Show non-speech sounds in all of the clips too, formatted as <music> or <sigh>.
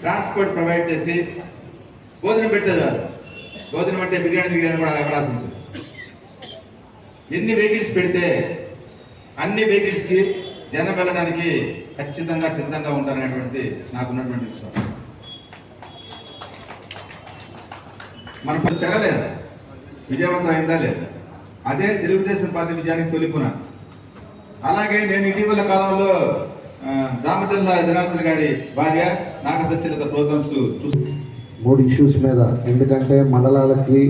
Transport provide చేసి భోజనం పెట్టేది కాదు భోజనం అంటే బిర్యానీ బిర్యానీ కూడా ఎవరు ఎన్ని వెహికల్స్ పెడితే అన్ని వెహికల్స్కి జనం వెళ్ళడానికి ఖచ్చితంగా సిద్ధంగా ఉంటారనేటువంటిది నాకున్నటువంటి విశ్వాసం. మన పని చెరలేదు విజయవంతం అయిందా లేదా? అదే తెలుగుదేశం పార్టీ విజయానికి తొలిపున అలాగే నేను ఇటీవల కాలంలో దామచంద్ర జనార్దన్ గారి భార్య నాగ సత్యలత ప్రోగ్రామ్స్ చూసి మూడు ఇష్యూస్ మీద. ఎందుకంటే మండలాలకి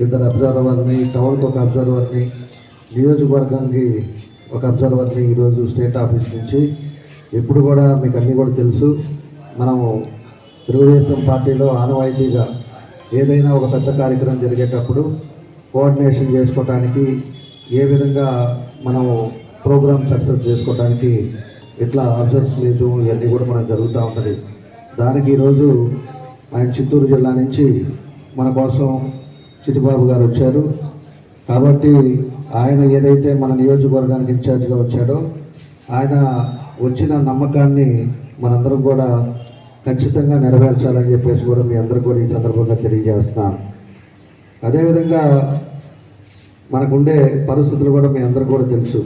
ఇద్దరు అబ్జర్వర్ని టౌన్కి ఒక అబ్జర్వర్ని నియోజకవర్గానికి ఒక అబ్జర్వర్ని ఈరోజు స్టేట్ ఆఫీస్ నుంచి. ఎప్పుడు కూడా మీకు అన్నీ కూడా తెలుసు. మనము తెలుగుదేశం పార్టీలో ఆనవాయితీగా ఏదైనా ఒక పెద్ద కార్యక్రమం జరిగేటప్పుడు కోఆర్డినేషన్ చేసుకోవటానికి ఏ విధంగా మనము ప్రోగ్రామ్ సక్సెస్ చేసుకోవడానికి ఇట్లా అబ్జర్వ్స్ లేదు ఇవన్నీ కూడా మనకు జరుగుతూ ఉంటుంది. దానికి ఈరోజు ఆయన చిత్తూరు జిల్లా నుంచి మన కోసం చిట్టిబాబు గారు వచ్చారు. కాబట్టి ఆయన ఏదైతే మన నియోజకవర్గానికి ఇన్ఛార్జ్గా వచ్చాడో ఆయన వచ్చిన నమ్మకాన్ని మనందరం కూడా ఖచ్చితంగా నెరవేర్చాలని చెప్పేసి కూడా మీ అందరూ కూడా ఈ సందర్భంగా తెలియజేస్తున్నాను. అదేవిధంగా మనకుండే పరిస్థితులు కూడా మీ అందరూ కూడా తెలుసు.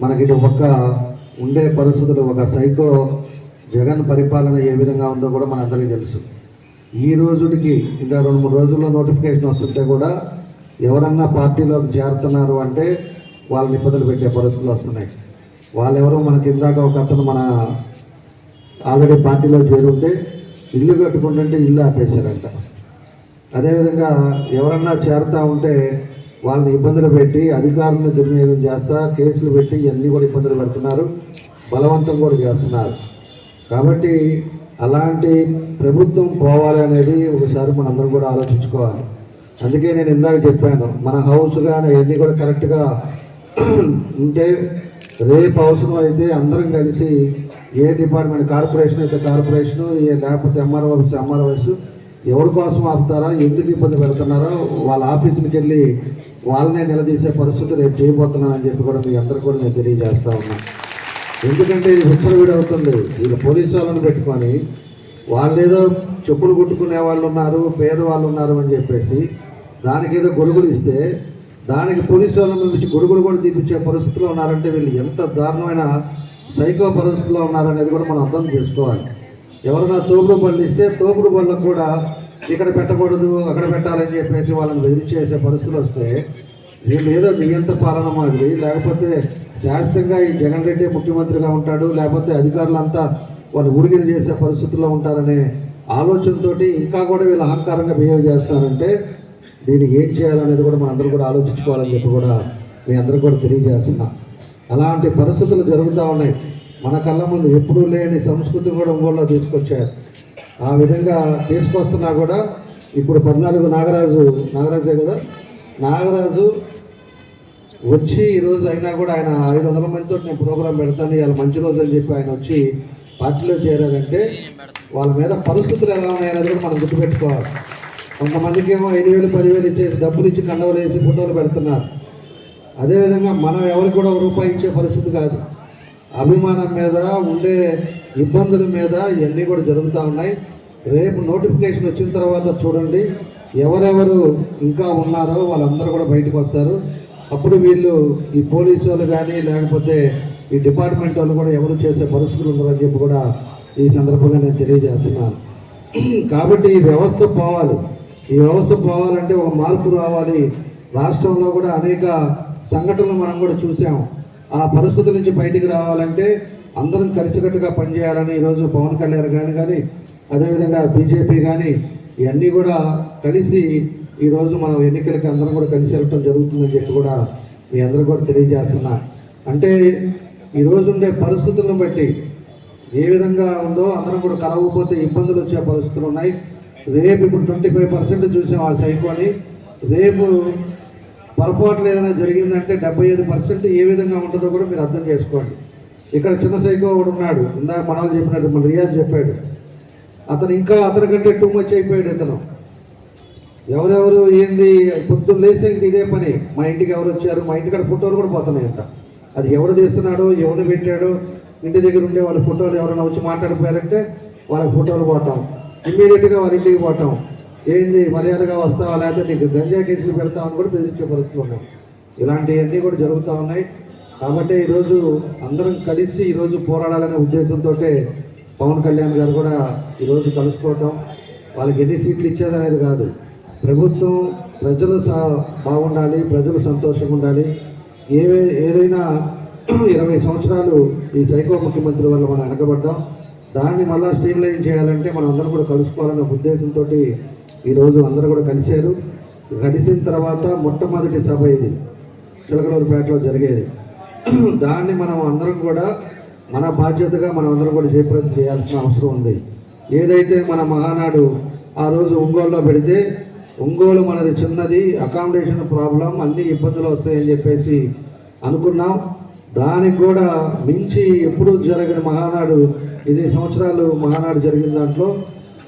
మనకి ఇటు పక్క ఉండే పరిస్థితులు ఒక సైకో జగన్ పరిపాలన ఏ విధంగా ఉందో కూడా మనందరికీ తెలుసు. ఈ రోజుకి ఇంకా రెండు మూడు రోజుల్లో నోటిఫికేషన్ వస్తుంటే కూడా ఎవరన్నా పార్టీలోకి చేరుతున్నారు అంటే వాళ్ళని ఇబ్బందులు పెట్టే పరిస్థితులు వస్తున్నాయి. వాళ్ళెవరో మనకి ఇందాక ఒక అతను మన ఆల్రెడీ పార్టీలో చేరుంటే ఇల్లు కట్టుకుంటుంటే ఇల్లు ఆపేశారంట అదేవిధంగా ఎవరన్నా చేరుతూ ఉంటే వాళ్ళని ఇబ్బందులు పెట్టి అధికారులను దుర్వినియోగం చేస్తా కేసులు పెట్టి ఇవన్నీ కూడా ఇబ్బందులు పెడుతున్నారు. బలవంతం కూడా చేస్తున్నారు. కాబట్టి అలాంటి ప్రభుత్వం పోవాలి అనేది ఒకసారి మనందరం కూడా ఆలోచించుకోవాలి. అందుకే నేను ఇందాక చెప్పాను మన హౌస్ కానీ అవన్నీ కూడా కరెక్ట్గా <clears throat> ఉంటే రేపు అవసరం అయితే అందరం కలిసి ఏ డిపార్ట్మెంట్ కార్పొరేషన్ అయితే కార్పొరేషను లేకపోతే ఎంఆర్ఓ ఆఫీస్ ఎంఆర్ఓ ఆఫీసు ఎవరి కోసం ఆపుతారా? ఎందుకు ఇబ్బంది పెడుతున్నారో వాళ్ళ ఆఫీసులకు వెళ్ళి వాళ్ళనే నిలదీసే పరిస్థితి రేపు చేయబోతున్నానని చెప్పి కూడా మీ అందరు కూడా నేను తెలియజేస్తా ఉన్నాను ఎందుకంటే ఇది విచ్చలవిడి అవుతుంది. వీళ్ళు పోలీసు వాళ్ళని పెట్టుకొని వాళ్ళు ఏదో చెప్పులు కొట్టుకునే వాళ్ళు ఉన్నారు పేదవాళ్ళు ఉన్నారు అని చెప్పేసి దానికి ఏదో గొడుగులు ఇస్తే దానికి పోలీసు వాళ్ళని నుంచి గొడుగులు కూడా తీపిచ్చే పరిస్థితిలో ఉన్నారంటే వీళ్ళు ఎంత దారుణమైన సైకో పరిస్థితిలో ఉన్నారనేది కూడా మనం అర్థం చేసుకోవాలి. ఎవరైనా తోపుడు పళ్ళు ఇస్తే తోపుడు బళ్ళకు కూడా ఇక్కడ పెట్టకూడదు అక్కడ పెట్టాలని చెప్పేసి వాళ్ళని బెదిరించేసే పరిస్థితులు వస్తే వీళ్ళు ఏదో నియంత్ర పాలన మాదిరి లేకపోతే శాశ్వతంగా ఈ జగన్ రెడ్డి ముఖ్యమంత్రిగా ఉంటాడు లేకపోతే అధికారులంతా వాళ్ళు ఉడిగిలు చేసే పరిస్థితుల్లో ఉంటారనే ఆలోచనతోటి ఇంకా కూడా వీళ్ళు అహంకారంగా బిహేవ్ చేస్తున్నారంటే దీన్ని ఏం చేయాలనేది కూడా మన అందరూ కూడా ఆలోచించుకోవాలని చెప్పి కూడా మీ అందరూ కూడా తెలియజేస్తున్నా. అలాంటి పరిస్థితులు జరుగుతూ ఉన్నాయి. మన కళ్ళ ముందు ఎప్పుడూ లేని సంస్కృతి కూడా ఒంగోలులో తీసుకొచ్చారు. ఆ విధంగా తీసుకొస్తున్నా కూడా ఇప్పుడు పద్నాలుగు నాగరాజు నాగరాజే కదా? నాగరాజు వచ్చి ఈరోజు అయినా కూడా ఆయన ఐదు వందల మందితో నేను ప్రోగ్రాం పెడతాను ఇవాళ మంచి రోజు అని చెప్పి ఆయన వచ్చి పార్టీలో చేరారంటే వాళ్ళ మీద పరిస్థితులు ఎలా ఉన్నాయనేది కూడా మనం గుర్తుపెట్టుకోవాలి. కొంతమందికి ఏమో ఐదు వేలు పదివేలు ఇచ్చేసి డబ్బులు ఇచ్చి కండవలు వేసి ఫోటోలు పెడుతున్నారు. అదేవిధంగా మనం ఎవరికి కూడా రూపాయి ఇచ్చే పరిస్థితి కాదు. అభిమానం మీద ఉండే ఇబ్బందుల మీద ఇవన్నీ కూడా జరుగుతూ ఉన్నాయి. రేపు నోటిఫికేషన్ వచ్చిన తర్వాత చూడండి ఎవరెవరు ఇంకా ఉన్నారో వాళ్ళందరూ కూడా బయటకు వస్తారు. అప్పుడు వీళ్ళు ఈ పోలీసు వాళ్ళు కానీ లేకపోతే ఈ డిపార్ట్మెంట్ వాళ్ళు కూడా ఎవరు చేసే పరిస్థితులు ఉండరని చెప్పి కూడా ఈ సందర్భంగా నేను తెలియజేస్తున్నాను. కాబట్టి ఈ వ్యవస్థ పోవాలి. ఈ వ్యవస్థ పోవాలంటే ఒక మార్పు రావాలి. రాష్ట్రంలో కూడా అనేక సంఘటనలు మనం కూడా చూసాం. ఆ పరిస్థితి నుంచి బయటికి రావాలంటే అందరం కలిసికట్టుగా పనిచేయాలని ఈరోజు పవన్ కళ్యాణ్ కానీ కానీ అదేవిధంగా బీజేపీ కానీ ఇవన్నీ కూడా కలిసి ఈరోజు మనం ఎన్నికలకి అందరం కూడా కలిసి వెళ్ళటం జరుగుతుందని చెప్పి కూడా మీ అందరూ కూడా తెలియజేస్తున్నా. అంటే ఈరోజు ఉండే పరిస్థితులను బట్టి ఏ విధంగా ఉందో అందరం కూడా కలవకపోతే ఇబ్బందులు వచ్చే పరిస్థితులు ఉన్నాయి. రేపు ఇప్పుడు ట్వంటీ ఫైవ్ పర్సెంట్ చూసాం ఆ సైకోని రేపు పొరపాట్లు ఏదైనా జరిగిందంటే డెబ్బై ఐదు పర్సెంట్ ఏ విధంగా ఉంటుందో కూడా మీరు అర్థం చేసుకోండి. ఇక్కడ చిన్న సైకో ఒకడు ఉన్నాడు. ఇందాక మన చెప్పినట్టు మన రియాజ్ చెప్పాడు. అతను ఇంకా అతని కంటే టూ మచ్ అయిపోయాడు ఇతను. ఎవరెవరు ఏంది? పొద్దున్న లేసే ఇంక ఇదే పని. మా ఇంటికి ఎవరు వచ్చారు? మా ఇంటికాడ ఫోటోలు కూడా పోతున్నాయంట. అది ఎవరు తీస్తున్నాడో ఎవరు పెట్టాడో ఇంటి దగ్గర ఉండే వాళ్ళ ఫోటోలు ఎవరైనా వచ్చి మాట్లాడిపోయారంటే వాళ్ళకి ఫోటోలు పోవటం ఇమ్మీడియట్గా వాళ్ళ ఇంటికి పోవటం ఏంది మర్యాదగా వస్తావా? లేకపోతే నీకు గంజా కేసులు పెడతామని కూడా బెదిరించే పరిస్థితులు ఉన్నాయి. ఇలాంటివన్నీ కూడా జరుగుతూ ఉన్నాయి. కాబట్టి ఈరోజు అందరం కలిసి ఈరోజు పోరాడాలనే ఉద్దేశంతో పవన్ కళ్యాణ్ గారు కూడా ఈరోజు కలుసుకోవటం. వాళ్ళకి ఎన్ని సీట్లు ఇచ్చేదనేది కాదు. ప్రభుత్వం ప్రజలు సా బాగుండాలి ప్రజలు సంతోషంగా ఉండాలి. ఏవే ఏదైనా <clears throat> ఇరవై సంవత్సరాలు ఈ సైకో ముఖ్యమంత్రి వల్ల మనం వెనకబడ్డాం. దాన్ని మళ్ళా స్ట్రీమ్లైన్ చేయాలంటే మనం అందరం కూడా కలుసుకోవాలనే ఉద్దేశంతో ఈరోజు అందరూ కూడా కలిశారు. కలిసిన తర్వాత మొట్టమొదటి సభ ఇది చిలకలూరుపేటలో జరిగేది. దాన్ని మనం అందరం కూడా మన బాధ్యతగా మనం అందరం కూడా జయప్రదం చేయాల్సిన అవసరం ఉంది. ఏదైతే మన మహానాడు ఆ రోజు ఒంగోలులో పెడితే ఒంగోలు మనది చిన్నది అకామిడేషన్ ప్రాబ్లం అన్ని ఇబ్బందులు వస్తాయని చెప్పేసి అనుకున్నాం. దానికి కూడా మించి ఎప్పుడు జరిగిన మహానాడు ఇది సంవత్సరాలు మహానాడు జరిగిన దాంట్లో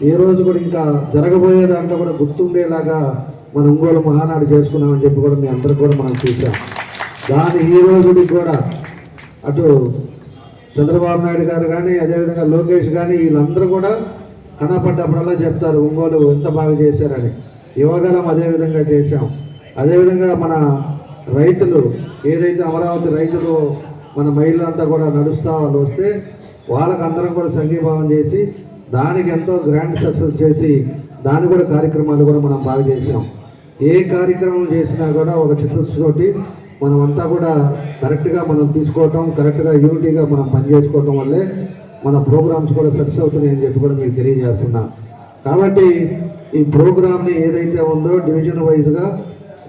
ఏ రోజు కూడా ఇంకా జరగబోయే దాంట్లో కూడా గుర్తుండేలాగా మన ఒంగోలు మహానాడు చేసుకున్నామని చెప్పి కూడా మీ అందరికి కూడా మనం చూసాం దాని ఈ రోజుకి కూడా అటు చంద్రబాబు నాయుడు గారు కానీ అదేవిధంగా లోకేష్ కానీ వీళ్ళందరూ కూడా కనపడ్డప్పుడల్లా చెప్తారు ఒంగోలు ఎంత బాగా చేశారని. యువగలం అదేవిధంగా చేశాం. అదేవిధంగా మన రైతులు ఏదైతే అమరావతి రైతులు మన మహిళలంతా కూడా నడుస్తా వాళ్ళు వస్తే వాళ్ళకందరం కూడా సంఘీభావం చేసి దానికి ఎంతో గ్రాండ్ సక్సెస్ చేసి దాని కూడా కార్యక్రమాలు కూడా మనం బాగా చేసాం ఏ కార్యక్రమం చేసినా కూడా ఒక చిత్తశుద్ధి మనం అంతా కూడా కరెక్ట్గా మనం తీసుకోవటం కరెక్ట్గా యూనిటీగా మనం పనిచేసుకోవటం వల్లే మన ప్రోగ్రామ్స్ కూడా సక్సెస్ అవుతున్నాయి అని చెప్పి కూడా మీకు తెలియజేస్తున్నా. కాబట్టి ఈ ప్రోగ్రామ్ని ఏదైతే ఉందో డివిజన్ వైజ్గా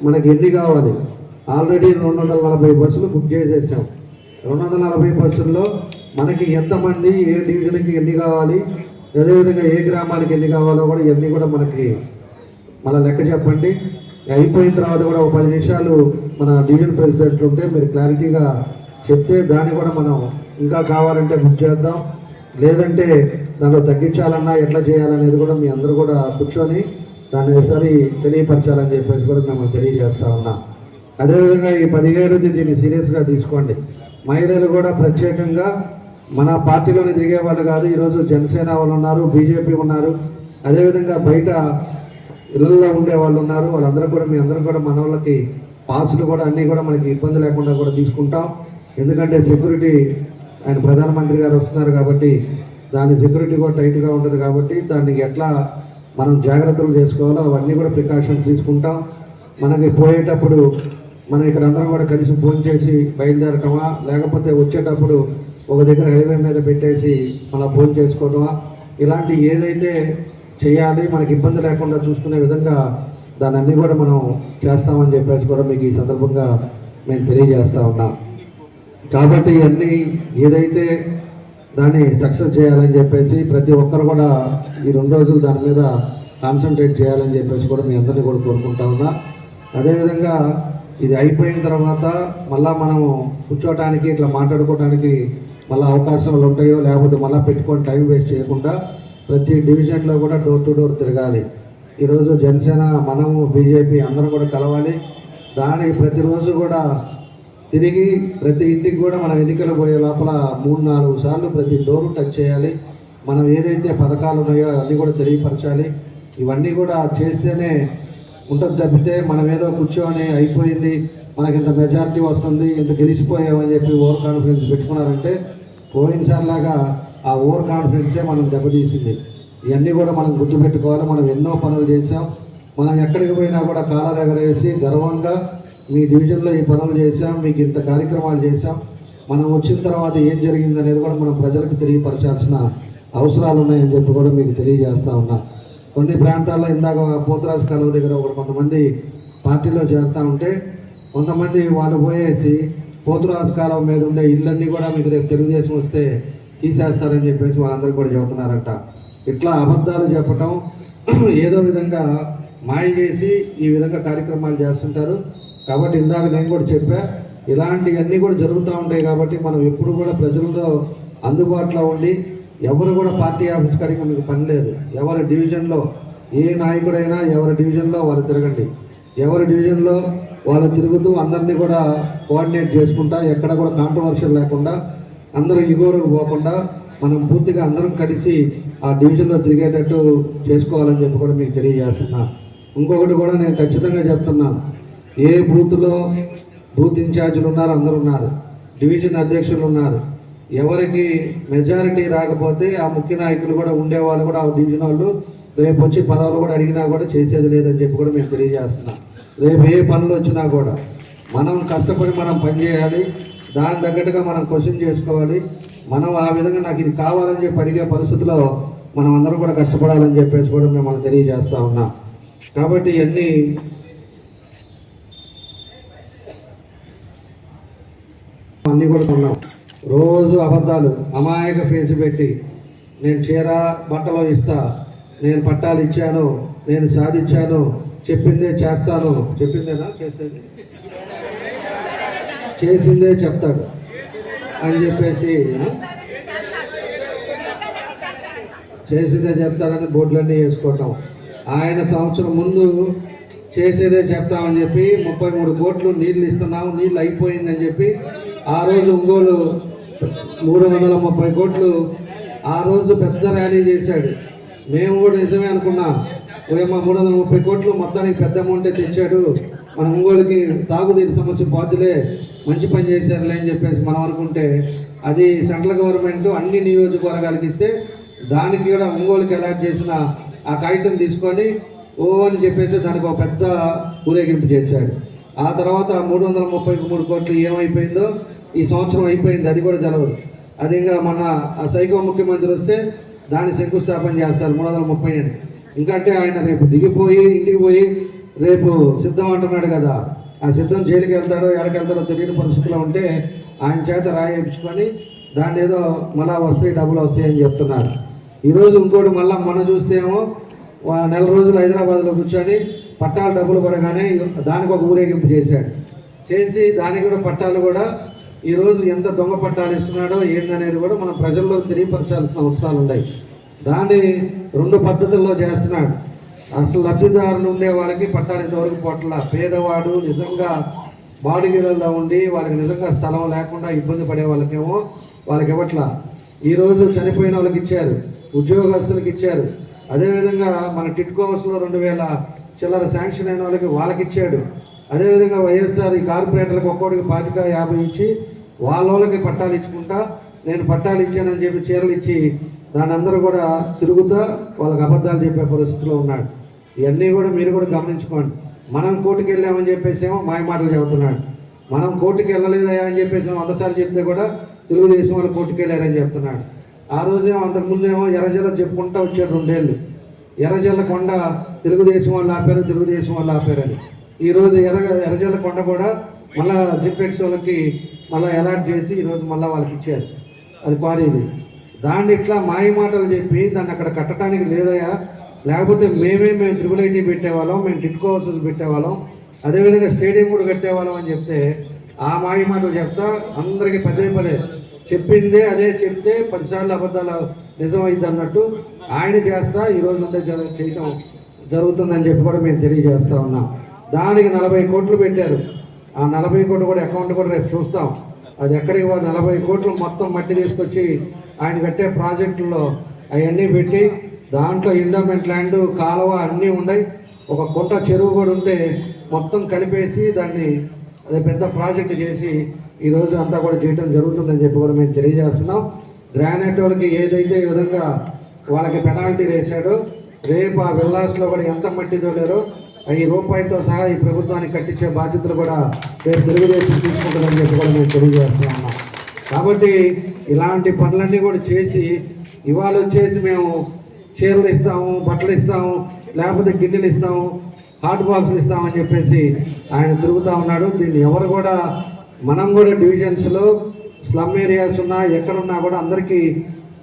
మనకి ఎన్ని కావాలి? ఆల్రెడీ రెండు వందల నలభై బస్సులు బుక్ చేసేసాం. రెండు వందల నలభై బస్సుల్లో మనకి ఎంతమంది ఏ డివిజన్కి ఎన్ని కావాలి? అదేవిధంగా ఏ గ్రామానికి ఎన్ని కావాలో కూడా ఇవన్నీ కూడా మనకి మన లెక్క చెప్పండి. అయిపోయిన తర్వాత కూడా ఒక పది నిమిషాలు మన డివిజన్ ప్రెసిడెంట్ ఉంటే మీరు క్లారిటీగా చెప్తే దాన్ని కూడా మనం ఇంకా కావాలంటే బుక్ చేద్దాం. లేదంటే దాంట్లో తగ్గించాలన్నా ఎట్లా చేయాలనేది కూడా మీ అందరూ కూడా కూర్చొని దాన్ని ఒకసారి తెలియపరచాలని చెప్పేసి కూడా మేము తెలియజేస్తా ఉన్నాం. అదేవిధంగా ఈ పదిహేడుది దీన్ని సీరియస్గా తీసుకోండి. మహిళలు కూడా ప్రత్యేకంగా మన పార్టీలోనే తిరిగే వాళ్ళు కాదు ఈరోజు జనసేన వాళ్ళు ఉన్నారు బీజేపీ ఉన్నారు. అదేవిధంగా బయట ఇళ్ళల్లో ఉండే వాళ్ళు ఉన్నారు. వాళ్ళందరూ కూడా మీ అందరూ కూడా మన వాళ్ళకి పాసులు కూడా అన్నీ కూడా మనకి ఇబ్బంది లేకుండా కూడా తీసుకుంటాం. ఎందుకంటే సెక్యూరిటీ ఆయన ప్రధానమంత్రి గారు వస్తున్నారు కాబట్టి దాని సెక్యూరిటీ కూడా టైట్గా ఉంటుంది కాబట్టి దానికి ఎట్లా మనం జాగ్రత్తలు చేసుకోవాలో అవన్నీ కూడా ప్రికాషన్స్ తీసుకుంటాం. మనకి పోయేటప్పుడు మనం ఇక్కడ అందరం కూడా కలిసి ఫోన్ చేసి బయలుదేరటమా లేకపోతే వచ్చేటప్పుడు ఒక దగ్గర హైవే మీద పెట్టేసి మన ఫోన్ చేసుకోవడమా ఇలాంటి ఏదైతే చేయాలి మనకి ఇబ్బంది లేకుండా చూసుకునే విధంగా దాన్ని అన్నీ కూడా మనం చేస్తామని చెప్పేసి కూడా మీకు ఈ సందర్భంగా మేము తెలియజేస్తూ ఉన్నాం. కాబట్టి ఇవన్నీ ఏదైతే దాన్ని సక్సెస్ చేయాలని చెప్పేసి ప్రతి ఒక్కరు కూడా ఈ రెండు రోజులు దాని మీద కాన్సన్ట్రేట్ చేయాలని చెప్పేసి కూడా మీ అందరినీ కూడా కోరుకుంటా ఉన్నా. అదేవిధంగా ఇది అయిపోయిన తర్వాత మళ్ళా మనము కూర్చోటానికి ఇట్లా మాట్లాడుకోవడానికి మళ్ళీ అవకాశాలు ఉంటాయో లేకపోతే మళ్ళీ పెట్టుకొని టైం వేస్ట్ చేయకుండా ప్రతి డివిజన్లో కూడా డోర్ టు డోర్ తిరగాలి. ఈరోజు జనసేన మనము బీజేపీ అందరం కూడా కలవాలి. దానికి ప్రతిరోజు కూడా తిరిగి ప్రతి ఇంటికి కూడా మనం ఎన్నికలు పోయే లోపల మూడు నాలుగు సార్లు ప్రతి డోరు టచ్ చేయాలి. మనం ఏదైతే పథకాలు ఉన్నాయో అన్నీ కూడా తెలియపరచాలి. ఇవన్నీ కూడా చేస్తేనే ఉంటుంది తప్పితే మనం ఏదో కూర్చొని అయిపోయింది మనకి ఇంత మెజారిటీ వస్తుంది ఇంత గెలిచిపోయామని చెప్పి ఓవర్ కాన్ఫిడెన్స్ పెట్టుకున్నారంటే పోయినసారిలాగా ఆ ఓవర్ కాన్ఫిడెన్సే మనం దెబ్బతీసింది. ఇవన్నీ కూడా మనం గుర్తుపెట్టుకోవాలి. మనం ఎన్నో పనులు చేసాం మనం ఎక్కడికి పోయినా కూడా కాళ్ళ దగ్గర వేసి గర్వంగా మీ డివిజన్లో ఈ పనులు చేసాం మీకు ఇంత కార్యక్రమాలు చేశాం. మనం వచ్చిన తర్వాత ఏం జరిగింది అనేది కూడా మనం ప్రజలకు తెలియపరచాల్సిన అవసరాలు ఉన్నాయని చెప్పి కూడా మీకు తెలియజేస్తూ ఉన్నా. కొన్ని ప్రాంతాల్లో ఇందాక పోతరాజు కాలువ దగ్గర ఒక కొంతమంది పార్టీలో చేరుతా ఉంటే కొంతమంది వాళ్ళు పోయేసి పోతురాజకాలం మీద ఉండే ఇళ్ళన్నీ కూడా మీకు రేపు తెలుగుదేశం వస్తే తీసేస్తారని చెప్పేసి వాళ్ళందరూ కూడా చెబుతున్నారంట. ఇట్లా అబద్ధాలు చెప్పటం <clears throat> ఏదో విధంగా మాయ చేసి ఈ విధంగా కార్యక్రమాలు చేస్తుంటారు. కాబట్టి ఇందాక నేను కూడా చెప్పా ఇలాంటివన్నీ కూడా జరుగుతూ ఉంటాయి కాబట్టి మనం ఎప్పుడు కూడా ప్రజలతో అందుబాటులో ఉండి ఎవరు కూడా పార్టీ ఆఫీస్ కాడికి మీకు పని లేదు. ఎవరి డివిజన్లో ఏ నాయకుడైనా ఎవరి డివిజన్లో వాళ్ళు తిరగండి. ఎవరి డివిజన్లో వాళ్ళు తిరుగుతూ అందరినీ కూడా కోఆర్డినేట్ చేసుకుంటా ఎక్కడ కూడా కాంట్రవర్షియల్ లేకుండా అందరూ ఇగోరకు పోకుండా మనం పూర్తిగా అందరం కలిసి ఆ డివిజన్లో తిరిగేటట్టు చేసుకోవాలని చెప్పి కూడా మీకు తెలియజేస్తున్నా. ఇంకొకటి కూడా నేను ఖచ్చితంగా చెప్తున్నాను ఏ బూత్లో బూత్ ఇన్ఛార్జీలు ఉన్నారు అందరు ఉన్నారు. డివిజన్ అధ్యక్షులు ఉన్నారు. ఎవరికి మెజారిటీ రాకపోతే ఆ ముఖ్య నాయకులు కూడా ఉండేవాళ్ళు కూడా ఆ డివిజన్ వాళ్ళు. రేపు వచ్చి పదవులు కూడా అడిగినా కూడా చేసేది లేదని చెప్పి కూడా మేము తెలియజేస్తున్నాం. రేపు ఏ పనులు వచ్చినా కూడా మనం కష్టపడి మనం పనిచేయాలి దాని తగ్గట్టుగా మనం క్వశ్చన్ చేసుకోవాలి. మనం ఆ విధంగా నాకు ఇది కావాలని చెప్పి అడిగే పరిస్థితిలో మనం అందరం కూడా కష్టపడాలని చెప్పేసి కూడా మిమ్మల్ని తెలియజేస్తూ ఉన్నాం. కాబట్టి ఇవన్నీ అన్నీ కూడా ఉన్నాం రోజు అబద్ధాలు అమాయక ఫేస్ పెట్టి నేను చీర బట్టలు ఇస్తా నేను పట్టాలు ఇచ్చాను నేను సాధించాను చెప్పిందే చేస్తాను. చెప్పిందేనా? చేసేది. చేసిందే చెప్తాడు అని చెప్పేసి చేసిందే చెప్తారని బోర్డులన్నీ వేసుకోవటం ఆయన సంవత్సరం ముందు చేసేదే చెప్తామని చెప్పి ముప్పై మూడు కోట్లు నీళ్ళు ఇస్తున్నాము నీళ్ళు అయిపోయిందని చెప్పి ఆ రోజు ఒంగోలు మూడు వందల ముప్పై కోట్లు ఆ రోజు పెద్ద ర్యాలీ చేశాడు. మేము కూడా నిజమే అనుకున్నాం. ఓయమ్మ మూడు వందల ముప్పై కోట్లు మొత్తానికి పెద్ద అమౌంటే తెచ్చాడు. మన ఒంగోలుకి తాగునీరు సమస్య బాధ్యులే. మంచి పని చేశారులే అని చెప్పేసి మనం అనుకుంటే అది సెంట్రల్ గవర్నమెంట్ అన్ని నియోజకవర్గాలకి ఇస్తే దానికి కూడా ఒంగోలుకి అలాట్ చేసిన ఆ కాగితం తీసుకొని ఓ అని చెప్పేసి దానికి ఒక పెద్ద ఊరేగింపు చేశాడు. ఆ తర్వాత మూడు వందల ముప్పై మూడు కోట్లు ఏమైపోయిందో ఈ సంవత్సరం అయిపోయింది. అది కూడా జరగదు అది ఇంకా మన ఆ సైకో ముఖ్యమంత్రి వస్తే దాన్ని శంకుస్థాపన చేస్తారు మూడు వందల ముప్పై అని. ఇంకంటే ఆయన రేపు దిగిపోయి ఇంటికి పోయి రేపు సిద్ధం అంటున్నాడు కదా. ఆ సిద్ధం జైలుకి వెళ్తాడో ఎక్కడికి వెళ్తాడో తెలియని పరిస్థితిలో ఉంటే ఆయన చేత రాయించుకొని దాన్ని ఏదో మళ్ళా వస్తాయి డబ్బులు వస్తాయని చెప్తున్నారు. ఈరోజు ఇంకోటి మళ్ళీ మనం చూస్తేమో నెల రోజులు హైదరాబాద్లో కూర్చొని పట్టాలు డబ్బులు పడగానే దానికి ఒక ఊరేగింపు చేశాడు. చేసి దానికి కూడా పట్టాలు కూడా ఈరోజు ఎంత దొంగ పట్టాలు ఇస్తున్నాడో ఏందనేది కూడా మనం ప్రజల్లో తెలియపరచాల్సిన అవసరాలు ఉన్నాయి. దాన్ని రెండు పద్ధతుల్లో చేస్తున్నాడు. అసలు లబ్ధిదారులు ఉండే వాళ్ళకి పట్టాలు ఇంతవరకు పొట్ల. పేదవాడు నిజంగా బాడిగిలలో ఉండి వాళ్ళకి నిజంగా స్థలం లేకుండా ఇబ్బంది పడే వాళ్ళకేమో వాళ్ళకి ఇవ్వట్లా. ఈరోజు చనిపోయిన వాళ్ళకి ఇచ్చారు ఉద్యోగస్తులకు ఇచ్చారు. అదేవిధంగా మన టిట్కో హౌస్లో రెండు వేల చిల్లర శాంక్షన్ అయిన వాళ్ళకి వాళ్ళకి ఇచ్చాడు. అదేవిధంగా వైఎస్ఆర్ ఈ కార్పొరేటర్లకు ఒక్కోటికి పాతిక యాభై ఇచ్చి వాళ్ళకి పట్టాలు ఇచ్చుకుంటా నేను పట్టాలు ఇచ్చానని చెప్పి చీరలు ఇచ్చి దాని అందరూ కూడా తిరుగుతా వాళ్ళకి అబద్ధాలు చెప్పే పరిస్థితిలో ఉన్నాడు. ఇవన్నీ కూడా మీరు కూడా గమనించుకోండి. మనం కోర్టుకు వెళ్ళామని చెప్పేసేమో మాయ మాటలు చెబుతున్నాడు. మనం కోర్టుకు వెళ్ళలేదయా అని చెప్పేసి వందసార్లు చెప్తే కూడా తెలుగుదేశం వాళ్ళు కోర్టుకు వెళ్ళారని చెప్తున్నాడు. ఆ రోజేమో అంతకుముందేమో ఎర్రజల చెప్పుకుంటా వచ్చాడు రెండేళ్ళు. ఎర్రజల్ల కొండ తెలుగుదేశం వాళ్ళు ఆపారు తెలుగుదేశం వాళ్ళు ఆపారని. ఈరోజు ఎర్ర ఎర్రజల్ల కొండ కూడా మళ్ళా జిప్ఎక్స్ వాళ్ళకి మళ్ళీ అలాట్ చేసి ఈరోజు మళ్ళీ వాళ్ళకి ఇచ్చారు అది క్వారీది దాన్ని ఇట్లా మాయ మాటలు చెప్పి దాన్ని అక్కడ కట్టడానికి లేదయా లేకపోతే మేమే మేము త్రిబుల్ ఐటీ పెట్టేవాళ్ళం మేము టిట్కో హౌసెస్ పెట్టేవాళ్ళం అదేవిధంగా స్టేడియం కూడా కట్టేవాళ్ళం అని చెప్తే ఆ మాయ మాటలు చెప్తా అందరికీ పదే పదే చెప్పిందే అదే చెప్తే పదిసార్లు అబద్ధాలు నిజమైంది అన్నట్టు ఆయన చేస్తా ఈరోజు ఉండే చేయటం జరుగుతుందని చెప్పి కూడా మేము తెలియజేస్తా ఉన్నాం. దానికి నలభై కోట్లు పెట్టారు. ఆ నలభై కోట్లు కూడా అకౌంట్ కూడా రేపు చూస్తాం. అది ఎక్కడికి పోదు నలభై కోట్లు మొత్తం మట్టి తీసుకొచ్చి ఆయన కట్టే ప్రాజెక్టుల్లో అవన్నీ పెట్టి దాంట్లో ఇండోమెంట్ ల్యాండ్ కాలువ అన్నీ ఉన్నాయి. ఒక కుంట చెరువు కూడా ఉంటే మొత్తం కలిపేసి దాన్ని అది పెద్ద ప్రాజెక్ట్ చేసి ఈరోజు అంతా కూడా చేయడం జరుగుతుందని చెప్పి కూడా మేము తెలియజేస్తున్నాం. గ్రానైట్ వాళ్ళకి ఏదైతే ఈ విధంగా వాళ్ళకి పెనాల్టీ వేశాడో రేపు ఆ విల్లాస్లో కూడా ఎంత మట్టి తోలారో ఈ రూపాయితో సహా ఈ ప్రభుత్వాన్ని కట్టించే బాధ్యతలు కూడా రేపు తెలుగుదేశం తీసుకుంటుందని చెప్పి కూడా మేము తెలియజేస్తున్నాం కాబట్టి ఇలాంటి పనులన్నీ కూడా చేసి ఇవాళ వచ్చేసి మేము చీరలు ఇస్తాము బట్టలు ఇస్తాము లేకపోతే గిన్నెలు ఇస్తాము హాట్ బాక్సులు ఇస్తామని చెప్పేసి ఆయన తిరుగుతూ ఉన్నాడు. దీన్ని ఎవరు కూడా మనం కూడా డివిజన్స్లో స్లమ్ ఏరియాస్ ఉన్నా ఎక్కడున్నా కూడా అందరికీ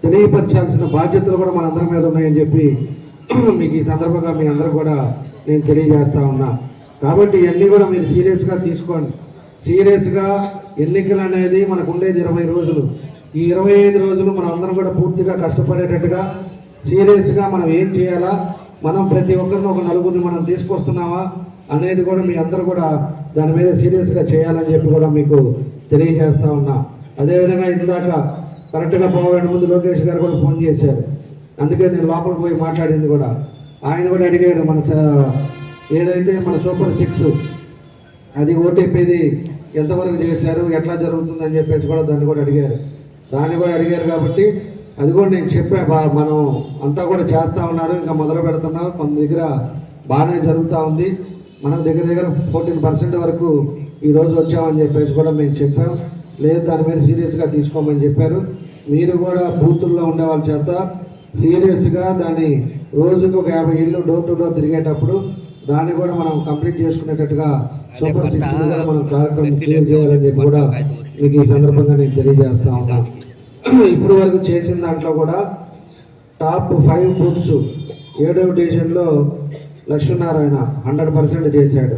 తెలియపరచాల్సిన బాధ్యతలు కూడా మనందరి మీద ఉన్నాయని చెప్పి <clears throat> మీకు ఈ సందర్భంగా మీ అందరూ కూడా నేను తెలియజేస్తా ఉన్నా. కాబట్టి ఇవన్నీ కూడా మీరు సీరియస్గా తీసుకోండి. సీరియస్గా ఎన్నికలు అనేది మనకు ఉండేది ఇరవై రోజులు. ఈ ఇరవై ఐదు రోజులు మనం అందరం కూడా పూర్తిగా కష్టపడేటట్టుగా సీరియస్గా మనం ఏం చేయాలా? మనం ప్రతి ఒక్కరిని ఒక నలుగురిని మనం తీసుకొస్తున్నామా? అనేది కూడా మీ అందరూ కూడా దాని మీద సీరియస్గా చేయాలని చెప్పి కూడా మీకు తెలియజేస్తా ఉన్నా. అదేవిధంగా ఇందాక కరెక్ట్గా పోవాలని ముందు లోకేష్ గారు కూడా ఫోన్ చేశారు. అందుకే నేను లోపలికి పోయి మాట్లాడింది కూడా. ఆయన కూడా అడిగాడు మన స- ఏదైతే మన సూపర్ సిక్స్ అది ఓటీపీది ఎంతవరకు చేశారు ఎట్లా జరుగుతుందని చెప్పేసి కూడా దాన్ని కూడా అడిగారు. దాన్ని కూడా అడిగారు కాబట్టి అది కూడా నేను చెప్పా బా- మనం అంతా కూడా చేస్తూ ఉన్నారు ఇంకా మొదలు పెడుతున్నాం మన దగ్గర బాగానే జరుగుతూ ఉంది. మనం దగ్గర దగ్గర ఫోర్టీన్ పర్సెంట్ వరకు ఈరోజు వచ్చామని చెప్పేసి కూడా మేము చెప్పాం. లేదు దాని మీద సీరియస్గా తీసుకోమని చెప్పారు. మీరు కూడా బూతుల్లో ఉండే వాళ్ళ చేత సీరియస్గా దాన్ని రోజుకు ఒక యాభై ఇల్లు డోర్ టు డోర్ తిరిగేటప్పుడు దాన్ని కూడా మనం కంప్లీట్ చేసుకునేటట్టుగా సూపర్ సిక్స్ మనం కార్యక్రమం క్లియర్ చేయాలని చెప్పి కూడా మీకు ఈ సందర్భంగా నేను తెలియజేస్తా ఉన్నా. ఇప్పుడు వరకు చేసిన దాంట్లో కూడా టాప్ ఫైవ్ బూత్స్ ఏడవ డివిజన్లో లక్ష్మీనారాయణ హండ్రెడ్ పర్సెంట్ చేశాడు.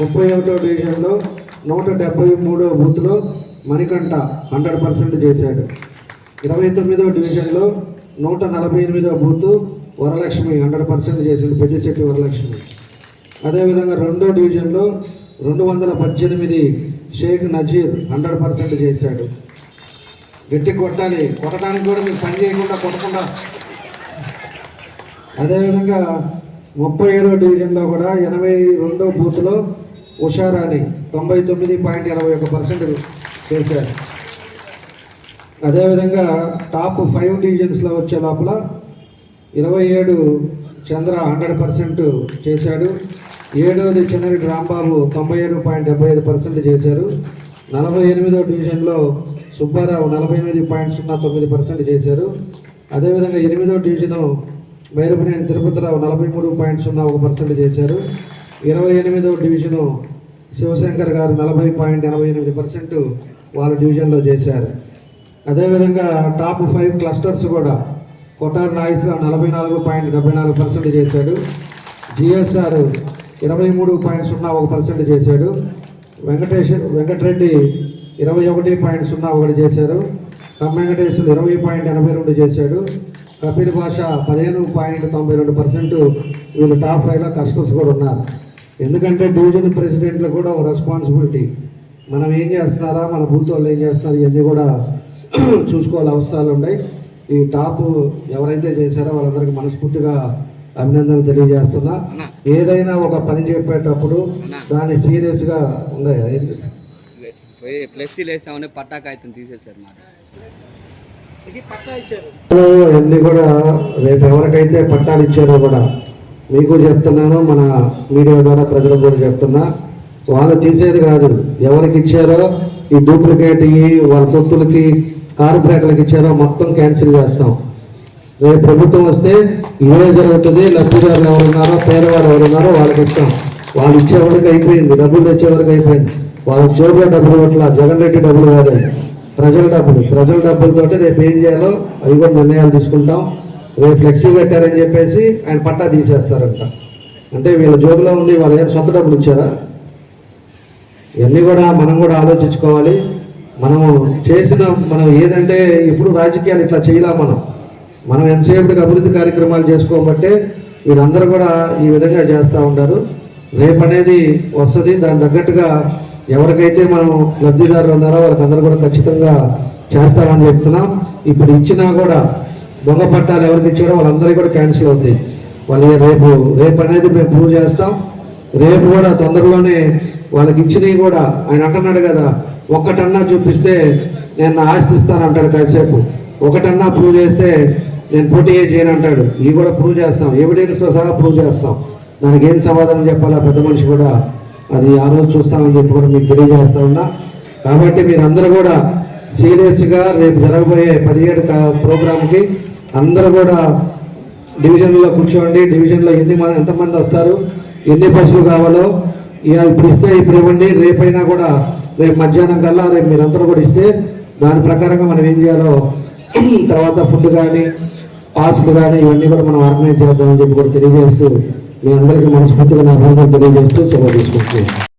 ముప్పై ఒకటో డివిజన్లో నూట డెబ్బై మూడో బూత్లో మణికంఠ హండ్రెడ్ పర్సెంట్ చేశాడు. ఇరవై తొమ్మిదో డివిజన్లో నూట నలభై ఎనిమిదో బూత్ వరలక్ష్మి హండ్రెడ్ పర్సెంట్ చేసింది పెద్దిశెట్టి వరలక్ష్మి. అదేవిధంగా రెండో డివిజన్లో రెండు వందల పద్దెనిమిది షేక్ నజీర్ హండ్రెడ్ పర్సెంట్ చేశాడు. గట్టి కొట్టాలి. కొట్టడానికి కూడా మీకు పని చేయకుండా కొట్టకుండా. అదేవిధంగా ముప్పై ఏడో డివిజన్లో కూడా ఎనభై రెండో బూత్లో ఉషారాణి తొంభై తొమ్మిది పాయింట్ ఇరవై ఒక పర్సెంట్ చేశారు. అదేవిధంగా టాప్ ఫైవ్ డివిజన్స్లో వచ్చే లోపల ఇరవై ఏడు చంద్ర హండ్రెడ్ పర్సెంట్ చేశాడు. ఏడవది చెన్నరెడ్డి రాంబాబు తొంభై ఏడు పాయింట్ డెబ్బై ఐదు పర్సెంట్ చేశారు. నలభై ఎనిమిదో డివిజన్లో సుబ్బారావు నలభై ఎనిమిది పాయింట్ సున్నా తొమ్మిది పర్సెంట్ చేశారు. అదేవిధంగా ఎనిమిదో డివిజను బైరపనేని తిరుపతిరావు నలభై మూడు పాయింట్ సున్నా ఒక పర్సెంట్ చేశారు. ఇరవై ఎనిమిదో డివిజను శివశంకర్ గారు నలభై పాయింట్ ఎనభై ఎనిమిది పర్సెంట్ వాళ్ళ డివిజన్లో చేశారు. అదేవిధంగా టాప్ ఫైవ్ క్లస్టర్స్ కూడా కొటార్ నాయిస్ నలభై నాలుగు పాయింట్ డెబ్బై నాలుగు పర్సెంట్ చేశాడు. జిఎస్ఆర్ ఇరవై మూడు పాయింట్ సున్నా ఒక పర్సెంట్ చేశాడు. వెంకటేష్ వెంకటరెడ్డి ఇరవై ఒకటి పాయింట్ సున్నా ఒకటి చేశారు. కమ్ వెంకటేశ్వరు ఇరవై పాయింట్ ఎనభై రెండు చేశాడు. కపిల్ భాష పదిహేను పాయింట్ తొంభై రెండు పర్సెంట్ వీళ్ళు టాప్ ఫైవ్లో కస్టమర్స్ కూడా ఉన్నారు. ఎందుకంటే డివిజన్ ప్రెసిడెంట్లు కూడా ఒక రెస్పాన్సిబిలిటీ మనం ఏం చేస్తున్నారా? మన బూత్ వాళ్ళు ఏం చేస్తున్నారు? ఇవన్నీ కూడా <clears throat> చూసుకోవాలి అవసరాలు ఉన్నాయి. ఈ టాప్ ఎవరైతే చేశారో వాళ్ళందరికీ మనస్ఫూర్తిగా అభినందనలు తెలియజేస్తున్నా. ఏదైనా ఒక పని చెప్పేటప్పుడు దాన్ని సీరియస్గా ఉన్నాయా తీసేశారు అన్ని కూడా రేపు ఎవరికైతే పట్టాలు ఇచ్చారో కూడా మీకు చెప్తున్నాను మన మీడియా ద్వారా ప్రజలకు కూడా చెప్తున్నా. వాళ్ళు తీసేది కాదు ఎవరికి ఇచ్చారో ఈ డూప్లికేట్ వాళ్ళ పొత్తులకి కార్పొరేట్లకు ఇచ్చారో మొత్తం క్యాన్సిల్ చేస్తాం. రేపు ప్రభుత్వం వస్తే ఇవే జరుగుతుంది లబ్ధిదారులు ఎవరున్నారో పేదవాడు ఎవరున్నారో వాళ్ళకి ఇస్తాం. వాళ్ళు ఇచ్చేవరకు అయిపోయింది డబ్బులు తెచ్చేవరకు అయిపోయింది. వాళ్ళ జోబులో డబ్బులు కొట్ల జగన్ రెడ్డి డబ్బులు కాదు. ప్రజల డబ్బులు ప్రజల డబ్బులతో రేపు ఏం చేయాలో అవి కూడా నిర్ణయాలు తీసుకుంటాం. రేపు ఫ్లెక్సీ పెట్టారని చెప్పేసి ఆయన పట్టా తీసేస్తారంట. అంటే వీళ్ళ జోబులో ఉండి వాళ్ళు ఏం సొంత డబ్బులు ఇచ్చారా? ఇవన్నీ కూడా మనం కూడా ఆలోచించుకోవాలి. మనము చేసిన మనం ఏదంటే ఇప్పుడు రాజకీయాలు ఇట్లా చేయలే మనం. మనం ఎంతసేపటికి అభివృద్ధి కార్యక్రమాలు చేసుకోబట్టే వీరందరూ కూడా ఈ విధంగా చేస్తూ ఉంటారు. రేపు అనేది వస్తుంది. దాని తగ్గట్టుగా ఎవరికైతే మనం లబ్ధిదారులు ఉన్నారో వాళ్ళకందరూ కూడా ఖచ్చితంగా చేస్తామని చెప్తున్నాం. ఇప్పుడు ఇచ్చినా కూడా దొంగ పట్టాలు ఎవరికి ఇచ్చారో వాళ్ళందరికీ కూడా క్యాన్సిల్ అవుతాయి వాళ్ళు రేపు రేపు అనేది మేము ప్రూవ్ చేస్తాం. రేపు కూడా తొందరలోనే వాళ్ళకి ఇచ్చినవి కూడా ఆయన అంటున్నాడు కదా ఒక్కటన్నా చూపిస్తే నేను నా అంటాడు కాసేపు. ఒకటన్నా ప్రూవ్ చేస్తే నేను పోటీ చేయను అంటాడు. ఇవి కూడా ప్రూవ్ చేస్తాం. ఎవిడెన్స్తో సహా ప్రూవ్ చేస్తాం. దానికి ఏం సమాధానం చెప్పాలా పెద్ద మనిషి కూడా? అది ఆ రోజు చూస్తామని చెప్పి కూడా మీకు తెలియజేస్తా ఉన్నా. కాబట్టి మీరందరూ కూడా సీరియస్గా రేపు జరగబోయే పదిహేడు ప్రోగ్రామ్కి అందరూ కూడా డివిజన్లో కూర్చోండి. డివిజన్లో ఎన్ని మంది ఎంతమంది వస్తారు? ఎన్ని బస్సులు కావాలో ఇక ఇప్పుడు ఇస్తే ఇప్పుడు ఇవ్వండి. రేపైనా కూడా రేపు మధ్యాహ్నం కల్లా రేపు మీరందరూ కూడా ఇస్తే దాని ప్రకారంగా మనం ఏం చేయాలో తర్వాత ఫుడ్ కానీ పాస్లు కానీ ఇవన్నీ కూడా మనం ఆర్గనైజ్ చేద్దామని చెప్పి కూడా తెలియజేస్తూ మీ అందరికీ మనస్ఫూర్తిగా నా అభినందనలు తెలియజేస్తూ సెలవు తీసుకుంటున్నాను.